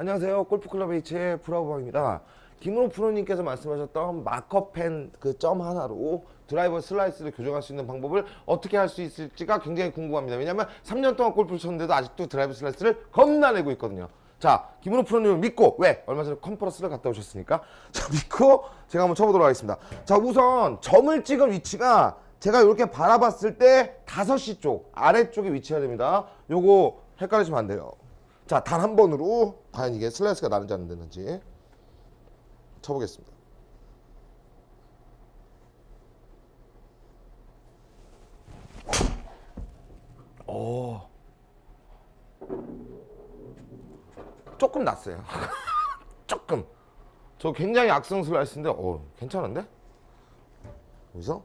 안녕하세요. 골프클럽 H의 브라우방입니다. 김은호 프로님께서 말씀하셨던 마커펜 그 점 하나로 드라이버 슬라이스를 교정할 수 있는 방법을 어떻게 할 수 있을지가 굉장히 궁금합니다. 왜냐하면 3년 동안 골프를 쳤는데도 아직도 드라이버 슬라이스를 겁나 내고 있거든요. 자, 김은호 프로님을 믿고 왜? 얼마 전에 컨퍼런스를 갔다 오셨으니까 자 믿고 제가 한번 쳐보도록 하겠습니다. 자, 우선 점을 찍은 위치가 제가 이렇게 바라봤을 때 5시 쪽 아래쪽에 위치해야 됩니다. 요거 헷갈리시면 안 돼요. 자, 단 한 번으로 과연 이게 슬라이스가 나는지 안 되는지 쳐보겠습니다. 오. 조금 났어요. 조금. 저 굉장히 악성 슬라이스인데, 어, 괜찮은데? 여기서